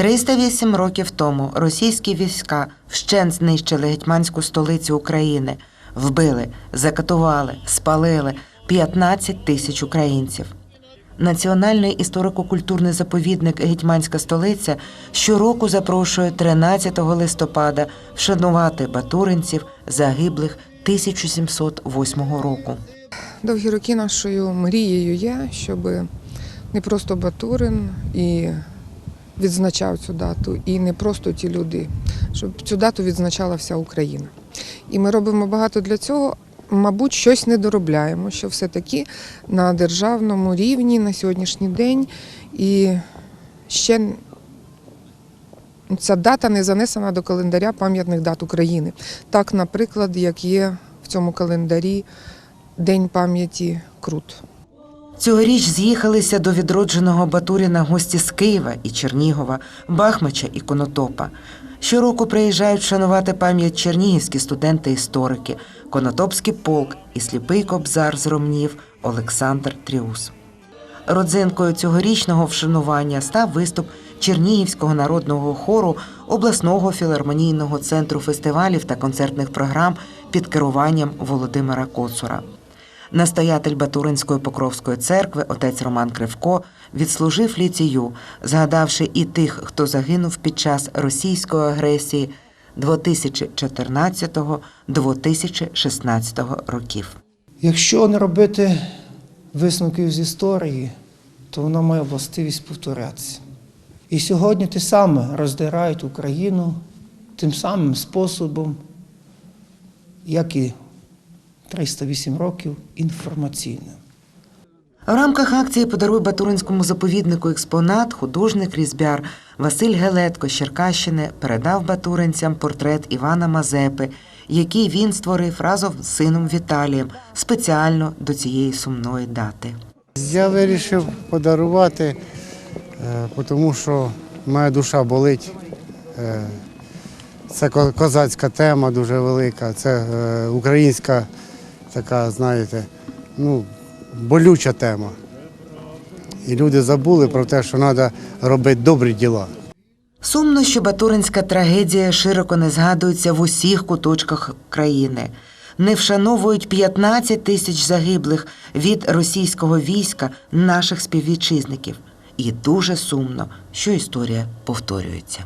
308 років тому російські війська вщент знищили гетьманську столицю України, вбили, закатували, спалили 15 тисяч українців. Національний історико-культурний заповідник Гетьманська столиця щороку запрошує 13 листопада вшанувати батуринців загиблих 1708 року. Довгі роки нашою мрією є, щоб не просто Батурин і відзначав цю дату, і не просто ті люди, щоб цю дату відзначала вся Україна. І ми робимо багато для цього. Мабуть, щось не доробляємо, що все-таки на державному рівні на сьогоднішній день і ще ця дата не занесена до календаря пам'ятних дат України. Так, наприклад, як є в цьому календарі День пам'яті Крут. Цьогоріч з'їхалися до відродженого Батуріна гості з Києва і Чернігова, Бахмача і Конотопа. Щороку приїжджають шанувати пам'ять чернігівські студенти-історики, Конотопський полк і сліпий кобзар з Ромнів Олександр Тріус. Родзинкою цьогорічного вшанування став виступ Чернігівського народного хору обласного філармонійного центру фестивалів та концертних програм під керуванням Володимира Коцура. Настоятель Батуринської Покровської церкви, отець Роман Кривко, відслужив ліцію, згадавши і тих, хто загинув під час російської агресії 2014-2016 років. Якщо не робити висновків з історії, то вона має властивість повторятися. І сьогодні те саме роздирають Україну тим самим способом, як і 308 років інформаційним. В рамках акції Подаруй Батуринському заповіднику експонат художник різьбяр Василь Гелетко з Черкащини передав батуринцям портрет Івана Мазепи, який він створив разом з сином Віталієм спеціально до цієї сумної дати. Я вирішив подарувати, е, тому що моя душа болить. Е, Це ко- козацька тема дуже велика, це е, українська така, знаєте, ну, болюча тема. І люди забули про те, що треба робити добрі діла. Сумно, що батуринська трагедія широко не згадується в усіх куточках країни. Не вшановують 15 тисяч загиблих від російського війська наших співвітчизників. І дуже сумно, що історія повторюється.